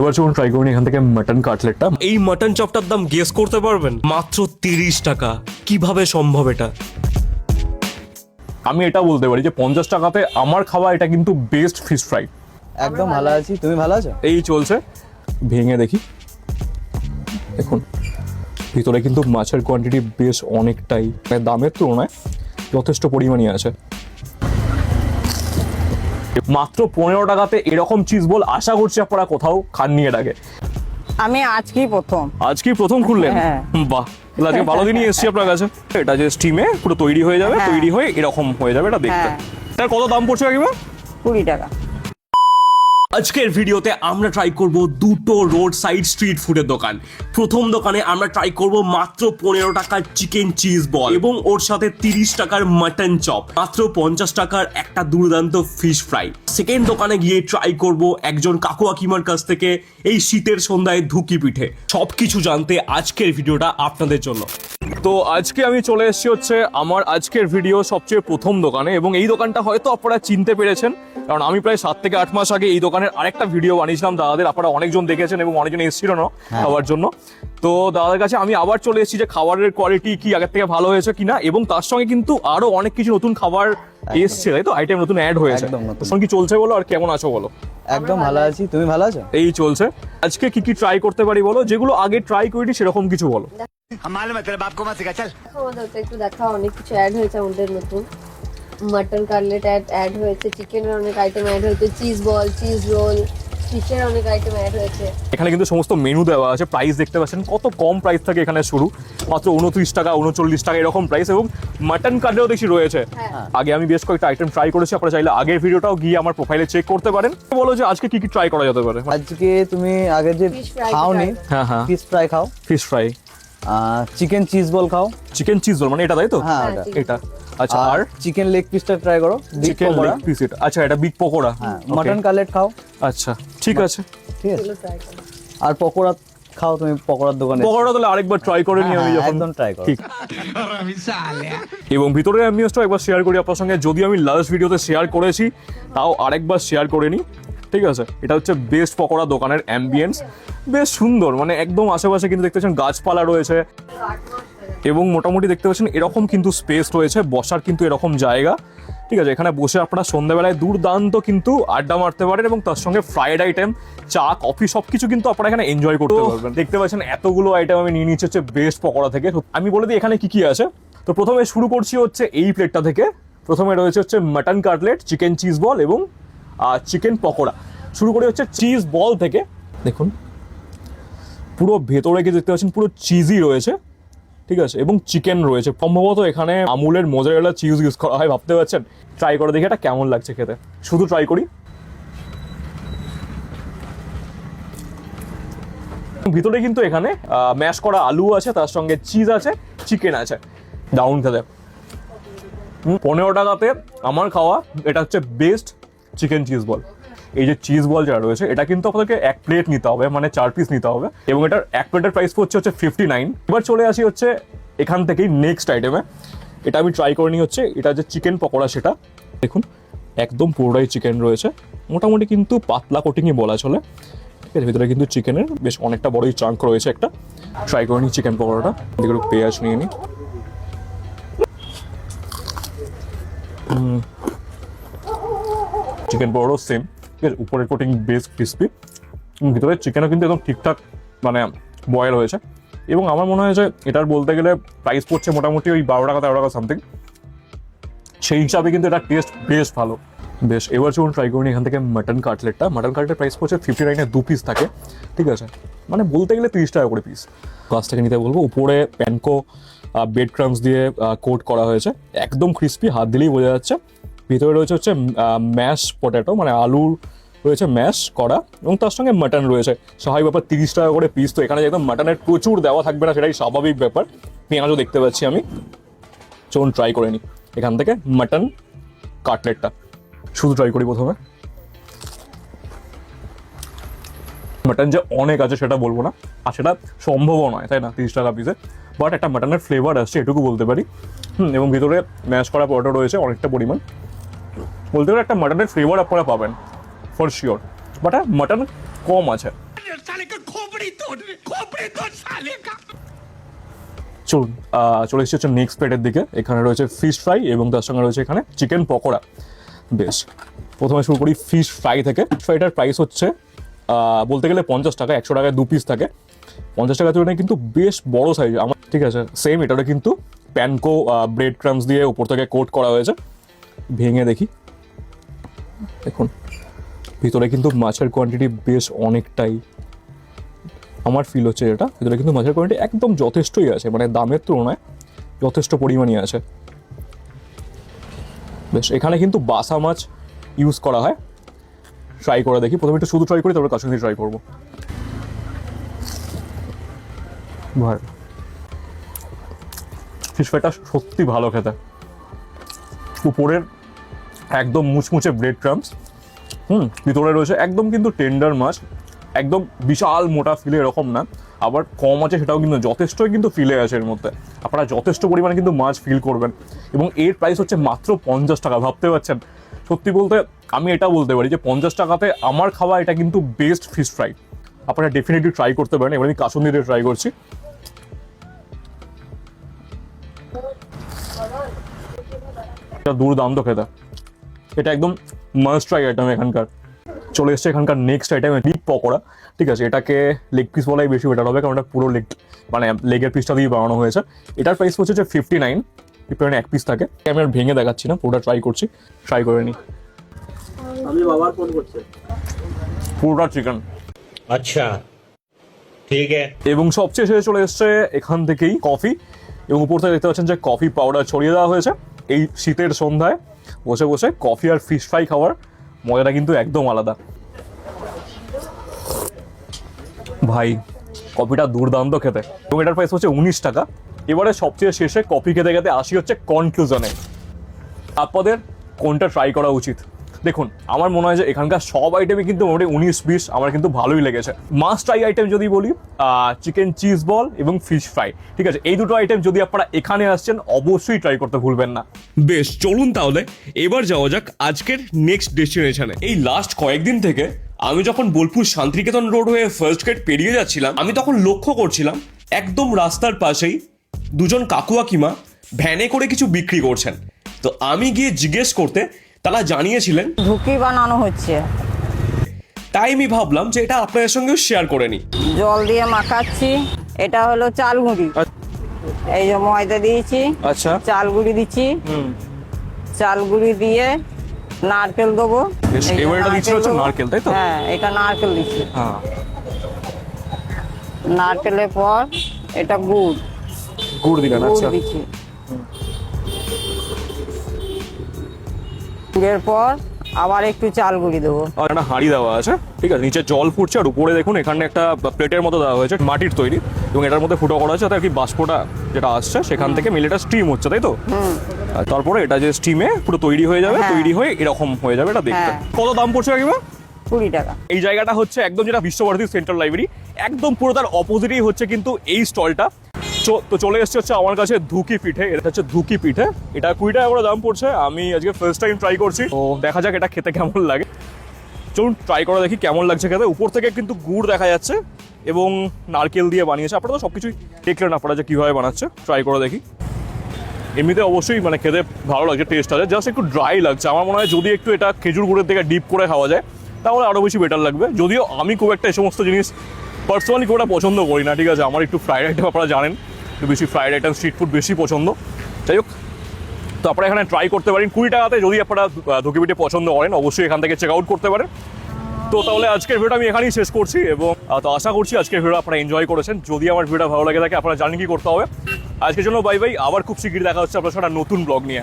এবার চলুন ট্রাই করুন এখান থেকে মাটন কাটলেটটা এই মাটন চপটার দাম গেস করতে পারবেন? মাত্র তিরিশ টাকা। কীভাবে সম্ভব এটা? আমি এটা বলতে পারি যে পঞ্চাশ টাকাতে আমার খাওয়া এটা কিন্তু বেস্ট ফিশ ফ্রাই একদম ভালো আছি। তুমি ভালো আছো? এই চলছে। ভেঙে দেখি। দেখুন ভিতরে কিন্তু মাছের কোয়ান্টিটি বেশ অনেকটাই। মানে দামের তুলনায় যথেষ্ট পরিমাণই আছে। মাত্র পনেরো টাকাতে এরকম চিজ বল আশা করছি আপনারা কোথাও খাননি এর আগে। আমি আজকেই প্রথম। আজকেই প্রথম খুললেন? হ্যাঁ। বাহ। লাগে আজকে ভালো দিনই এসছি আপনার কাছে। এটা যে স্টিমে পুরো তৈরি হয়ে যাবে হ্যাঁ। তৈরি হয়ে এরকম হয়ে যাবে এটা দেখতে। তার কত দাম পড়ছে কাকিমা? কুড়ি টাকা। আজকের ভিডিওতে আমরা ট্রাই করব দুটো রোড সাইড স্ট্রিট ফুডের দোকান। প্রথম দোকানে আমরা ট্রাই করব মাত্র পনেরো টাকার চিকেন চিজ বল এবং ওর সাথে তিরিশ টাকার মাটন চপ মাত্র পঞ্চাশ টাকার একটা দুর্দান্ত ফিশ ফ্রাই সেকেন্ড দোকানে গিয়ে ট্রাই করব একজন কাকু কাকিমার কাছ থেকে এই শীতের সন্ধ্যায় ধুকি পিঠে। সবকিছু জানতে আজকের ভিডিওটা আপনাদের জন্য। তো আজকে আমি চলে এসেছি হচ্ছে আমার আজকের ভিডিও সবচেয়ে প্রথম দোকানে এবং এই দোকানটা হয়তো আপনারা চিনতে পেরেছেন কারণ আমি প্রায় সাত থেকে আট মাস আগে এই দোকানের আরেকটা ভিডিও বানিয়েছিলাম দাদাদের আপনারা অনেকজন দেখেছেন এবং অনেকজন এসেছিল না খাওয়ার জন্য। তো দাদাদের কাছে আমি আবার চলে এসেছি যে খাবারের কোয়ালিটি কি আগের থেকে ভালো হয়েছে কিনা এবং তার সঙ্গে কিন্তু আরও অনেক কিছু নতুন খাবার এসছে তাই তো আইটেম নতুন অ্যাড হয়েছে একদম নতুন। তো কি চলছে বলো আর কেমন আছো বলো একদম ভালো আছি তুমি ভালো আছো এই চলছে আজকে কি কি ট্রাই করতে পারি বলো যেগুলো আগে ট্রাই করিনি সেরকম কিছু বলো हम मालूम है तेरे बाप को मत सिखा चल আমাদের ওটা একটু দেখা অনেক কিছু অ্যাড হয়েছে আমাদের নতুন মাটন কাটলেট অ্যাড অ্যাড হয়েছে চিকেনের অনেক আইটেম অ্যাড হয়েছে চিজ বল চিজ রোল অনেক আইটেম অ্যাড হয়েছে। এখানে কিন্তু সমস্ত মেনু দেওয়া আছে প্রাইস দেখতে পাচ্ছেন কত কম প্রাইস থাকে এখানে শুরু। মাত্র উনত্রিশ টাকা উনচল্লিশ টাকা এরকম প্রাইস এবং মাটন কার্ডেও দেখছি রয়েছে। হ্যাঁ। আগে আমি বেশ কয়েকটা আইটেম ট্রাই করেছি আপনারা চাইলে আগের ভিডিওটাও গিয়ে আমার প্রোফাইলে চেক করতে পারেন। বলো যে আজকে কি কি ট্রাই করা যেতে পারে? আজকে তুমি আগে যে খাওনি হ্যাঁ হ্যাঁ। ফিশ ফ্রাই খাও। Fish fry chicken cheese ball খাও। চিকেন চিজ রোল মানে এটা তাই তো? হ্যাঁ হ্যাঁ, এটা। আচ্ছা আর চিকেন লেগ পিসটা ট্রাই করো চিকেন লেগ পিস এটা। আচ্ছা এটা বিগ পকোড়া। হ্যাঁ. মটন কাটলেট খাও। আচ্ছা। ঠিক আছে। ঠিক আছে। ট্রাই আর পকোড়া খাও তুমি পকোড়ার দোকানে। পকোড়া তাহলে আরেকবার ট্রাই করে নিও আমি হ্যাঁ, যখন। একদম try করো। ঠিক। এবং ভিতরের অ্যাম্বিয়েন্সটা একবার শেয়ার করি আপনার সঙ্গে। যদি আমি লাস্ট ভিডিওতে শেয়ার করেছি তাও আরেকবার শেয়ার করে নিই ঠিক আছে? এটা হচ্ছে বেস্ট পকোড়া দোকানের অ্যাম্বিয়েন্স বেশ সুন্দর মানে একদম আশেপাশে কিন্তু দেখতে পাচ্ছেন গাছপালা রয়েছে। এবং মোটামুটি দেখতে পাচ্ছেন এরকম কিন্তু স্পেস রয়েছে বসার কিন্তু এরকম জায়গা। ঠিক আছে এখানে বসে আপনারা সন্ধ্যাবেলায় দুর্দান্ত কিন্তু আড্ডা মারতে পারেন এবং তার সঙ্গে ফ্রাইড আইটেম চা কফি সব কিছু কিন্তু আপনারা এখানে এনজয় করতে পারবেন। দেখতে পাচ্ছেন এতগুলো আইটেম আমি নিয়ে নিচ্ছি হচ্ছে বেস্ট পকোড়া থেকে। আমি বলে দিই এখানে কি কি আছে? তো প্রথমে শুরু করছি হচ্ছে এই প্লেটটা থেকে। প্রথমে রয়েছে হচ্ছে mutton cutlet chicken cheese ball এবং চিকেন পকোড়া। শুরু করে হচ্ছে চিজ বল থেকে। দেখুন পুরো ভেতরে গিয়ে দেখতে পাচ্ছেন পুরো চিজই রয়েছে। ঠিক আছে? এবং চিকেন রয়েছে। সম্ভবত এখানে আমুলের মোজারেলা চিজ ইউজ করা হয়, ভাবতে পারছেন? ট্রাই করে দেখি এটা কেমন লাগছে খেতে। শুধু ট্রাই করি। ভিতরে কিন্তু এখানে ম্যাশ করা আলু আছে, তার সঙ্গে চিজ আছে চিকেন আছে। ডাউন খেতে। পনেরো টাকাতে আমার খাওয়া, এটা হচ্ছে বেস্ট চিকেন চিজ বল। এই যে চিজ বল যেটা রয়েছে, এটা কিন্তু আপনাদেরকে এক প্লেট নিতে হবে মানে চার পিস নিতে হবে। এবং এটার এক প্লেটের প্রাইস পড়ছে হচ্ছে ফিফটি নাইন এবার চলে আসি হচ্ছে এখান থেকেই নেক্সট আইটেমে এটা আমি ট্রাই করে নিই হচ্ছে, এটা যে চিকেন পকোড়া সেটা। দেখুন, একদম পুরোটাই চিকেন রয়েছে। মোটামুটি কিন্তু পাতলা কোটিংই বলা চলে। আছে ভিতরে কিন্তু চিকেনের বেশ অনেকটা বড়ই চাঙ্ক রয়েছে একটা। ট্রাই করে নিই চিকেন পকোড়াটা। এদিকে পেঁয়াজ নিয়ে নিই। চিকেন পকোড়াও সেম ঠিক আছে উপরের কোটিং বেস ক্রিস্পি ভিতরে চিকেনও কিন্তু একদম ঠিকঠাক মানে বয়েল হয়েছে। এবং আমার মনে হয় যে এটার বলতে গেলে প্রাইস পড়ছে মোটামুটি ওই বারো টাকা, তেরো টাকা সামথিং সেই হিসাবে কিন্তু এটা টেস্ট বেশ ভালো। বেশ, এবার চলুন ট্রাই করুন এখান থেকে মাটন কাটলেটটা মাটন কাটলেট প্রাইস পড়ছে ফিফটি নাইনে দু পিস থাকে, ঠিক আছে? মানে বলতে গেলে তিরিশ টাকা করে পিস কাছ থেকে নিতে বলব, উপরে প্যানকো বেড ক্রামস দিয়ে কোট করা হয়েছে। একদম ক্রিস্পি হাত দিলেই বোঝা যাচ্ছে। ভিতরে রয়েছে হচ্ছে ম্যাশ পটেটো মানে আলুর রয়েছে ম্যাশ করা, এবং তার সঙ্গে মাটন রয়েছে। স্বাভাবিক ব্যাপার, তিরিশ টাকা করে পিস তো এখানে একদম মাটনের প্রচুর দেওয়া থাকবে না, সেটাই স্বাভাবিক ব্যাপার। পেঁয়াজও দেখতে পাচ্ছি আমি। চলুন ট্রাই করে নিই এখান থেকে মাটন কাটলেটটা শুধু ট্রাই করি প্রথমে। মাটন যে অনেক আছে সেটা বলব না, আর সেটা সম্ভবও নয়, তাই না? তিরিশ টাকা পিসে বাট একটা মাটনের ফ্লেভার আসছে, এটুকু বলতে পারি। হুম, এবং ভিতরে ম্যাশ করা পরোটা রয়েছে, অনেকটা পরিমাণ। বলতে গেলে একটা মাটনের ফ্লেভার আপনারা পাবেন ফর শিওর বাট হ্যাঁ মাটন কম আছে। চলুন চলে এসেছি হচ্ছে নেক্সট প্লেটের দিকে। এখানে রয়েছে ফিশ ফ্রাই এবং তার সঙ্গে রয়েছে এখানে চিকেন পকোড়া। বেশ, প্রথমে শুরু করি ফিশ ফ্রাই থেকে। ফ্রাইটার প্রাইস হচ্ছে বলতে গেলে পঞ্চাশ টাকা, একশো টাকায় দু পিস থাকে। পঞ্চাশ টাকা তুলনায় কিন্তু বেশ বড় সাইজ আমার ঠিক আছে সেম এটারও কিন্তু প্যানকো ব্রেড ক্রামস দিয়ে উপর থেকে কোট করা হয়েছে। ভেঙে দেখি। দেখুন, ভিতরে কিন্তু মাছের কোয়ান্টিটি বেশ অনেকটাই। আমার ফিল হচ্ছে এটা ভিতরে কিন্তু মাছের কোয়ান্টিটি একদম যথেষ্টই আছে মানে দামের তুলনায় যথেষ্ট পরিমাণই আছে। বেশ, এখানে কিন্তু বাসা মাছ ইউজ করা হয়। ট্রাই করে দেখি, প্রথমে একটু শুধু ট্রাই করি, তারপরে কাশ্মীরি ট্রাই করব। ফিশ ফ্রাইটা সত্যি ভালো খেতে। উপরের একদম মুচমুচে ব্রেড ক্রামস হুম, ভিতরে রয়েছে একদম কিন্তু টেন্ডার মাছ একদম বিশাল মোটা ফিলে এরকম না। আবার কম আছে সেটাও কিন্তু যথেষ্টই কিন্তু ফিলে আছে এর মধ্যে। আপনারা যথেষ্ট পরিমাণে কিন্তু মাছ ফিল করবেন। এবং এর প্রাইস হচ্ছে মাত্র পঞ্চাশ টাকা, ভাবতে পারছেন? সত্যি বলতে আমি এটা বলতে পারি যে পঞ্চাশ টাকাতে আমার খাওয়া এটা কিন্তু বেস্ট ফিশ ফ্রাই আপনারা ডেফিনেটলি ট্রাই করতে পারেন। এবার আমি কাসুন্দিতে ট্রাই করছি। এটা দুর্দান্ত খেতে। এটা একদম মাস্ট আইটেম এখানকার। চলে এসছে এখানকার নেক্সট আইটেম লিগ পকোড়া ঠিক আছে? এটাকে লেগ পিস বলাই বেশি বেটার হবে কারণ এটা পুরো লেগ মানে লেগের পিসটা দিয়ে বানানো হয়েছে। এটার প্রাইস হচ্ছে যে ফিফটি নাইন এক পিস থাকে। আমি আর ভেঙে দেখাচ্ছি না পুরোটা ট্রাই করছি ট্রাই করে নিই আমি পুরোটা চিকেন আচ্ছা ঠিক এবং সবচেয়ে শেষে চলে এসছে এখান থেকেই কফি এবং উপর থেকে দেখতে পাচ্ছেন যে কফি পাউডার ছড়িয়ে দেওয়া হয়েছে। এই শীতের সন্ধ্যায় বসে বসে কফি আর ফিশ ফ্রাই খাওয়ার মজাটা কিন্তু একদম আলাদা। ভাই, কফিটা দুর্দান্ত খেতে। এবং এটার প্রাইস হচ্ছে উনিশ টাকা। এবারে সবচেয়ে শেষে কফি খেতে খেতে আসি হচ্ছে কনক্লুশনে আপনাদের কোনটা ট্রাই করা উচিত? দেখুন, আমার মনে হয় যে এখানকার সব আইটেমই কিন্তু মোটামুটি উনিশ, বিশ, আমার কিন্তু ভালোই লেগেছে। মাস্ট ট্রাই আইটেম যদি বলি চিকেন চিজ বল এবং ফিশ ফ্রাই ঠিক আছে? এই দুটো আইটেম যদি আপনারা এখানে আসছেন, অবশ্যই ট্রাই করতে ভুলবেন না। বেশ, চলুন তাহলে, এবার যাওয়া যাক আজকের নেক্সট ডেস্টিনেশনে এই লাস্ট কয়েকদিন থেকে, আমি যখন বোলপুর শান্তিনিকেতন রোড হয়ে ফার্স্ট গেট পেরিয়ে যাচ্ছিলাম, আমি তখন লক্ষ্য করছিলাম, একদম রাস্তার পাশেই দুজন কাকু কাকিমা ভ্যানে করে কিছু বিক্রি করছেন। তো আমি গিয়ে জিজ্ঞেস করতে তারা জানিয়েছিলেন ঝুঁকি বানানো হচ্ছে। তাই আমি ভাবলাম যে এটা আপনাদের সঙ্গেও শেয়ার করে নিই। জল দিয়ে মাখাচ্ছি এটা হলো চাল গুঁড়ি। এই যে ময়দা দিয়েছি আচ্ছা। চাল গুঁড়ি দিচ্ছি। চাল গুঁড়ি দিয়ে নারকেল দেবো। বেশ, এই যে এবার এটা দিচ্ছি হচ্ছে নারকেল, তাই তো? হ্যাঁ এটা নারকেল দিচ্ছি। হ্যাঁ। নারকেলের পর এটা গুড়। গুড় দিলেন আচ্ছা। দিচ্ছি। গুড়ের পর আবার একটু চাল গুঁড়ি দেবো। আর একটা হাঁড়ি দেওয়া আছে ঠিক আছে? নিচে জল ফুটছে আর উপরে দেখুন এখানে একটা প্লেটের মতো দেওয়া হয়েছে মাটির তৈরি। এবং এটার মধ্যে ফুটো করা আছে আর কি বাষ্পটা যেটা আসছে সেখান থেকে মিলেটা স্টিম হচ্ছে তাই তো? তারপরে এটা যে স্টিমে পুরো তৈরি হয়ে যাবে হ্যাঁ। তৈরি হয়ে এরকম হয়ে যাবে এটা দেখতে। হ্যাঁ। কত দাম পড়ছে কাকিমা? কুড়ি টাকা। এই জায়গাটা হচ্ছে একদম যেটা বিশ্বভারতী সেন্ট্রাল লাইব্রেরি একদম পুরো তার অপোজিটেই হচ্ছে কিন্তু এই স্টলটা। তো চলে এসছে হচ্ছে আমার কাছে ধুকি পিঠে। এটা হচ্ছে ধুকি পিঠে। এটা কুড়ি টাকা করে দাম পড়ছে। আমি আজকে ফার্স্ট টাইম ট্রাই করছি। তো দেখা যাক এটা খেতে কেমন লাগে। চলুন ট্রাই করে দেখি কেমন লাগছে খেতে। উপর থেকে কিন্তু গুড় দেখা যাচ্ছে এবং নারকেল দিয়ে বানিয়েছে। আপনারা তো সব কিছুই দেখলেন আপনারা যে কীভাবে বানাচ্ছে। ট্রাই করে দেখি। এমনিতে অবশ্যই মানে খেতে ভালো লাগছে টেস্ট আছে। জাস্ট একটু ড্রাই লাগছে। আমার মনে হয় যদি একটু এটা খেজুর গুড়ের থেকে ডিপ করে খাওয়া যায়, তাহলে আরও বেশি বেটার লাগবে। যদিও আমি খুব একটা এই সমস্ত জিনিস পার্সোনালি খুব একটা পছন্দ করি না, ঠিক আছে? আমার একটু ফ্রাইড আইটেম আপনারা জানেন। একটু বেশি ফ্রাইড আইটেম স্ট্রিট ফুড বেশি পছন্দ। যাই হোক, তো আপনারা এখানে ট্রাই করতে পারেন। কুড়ি টাকাতে যদি আপনারা ধুকি পিঠে পছন্দ করেন, অবশ্যই এখান থেকে চেক আউট করতে পারেন। তো তাহলে আজকের ভিডিও আমি এখানেই শেষ করছি এবং তো আশা করছি আজকের ভিডিও আপনারা এনজয় করেছেন। যদি আমার ভিডিওটা ভালো লাগে থাকে, আপনারা জানেন কি করতে হবে। আজকের জন্য বাই বাই আবার খুব শিগগিরি দেখা হচ্ছে আপনার সাথে নতুন ব্লগ নিয়ে।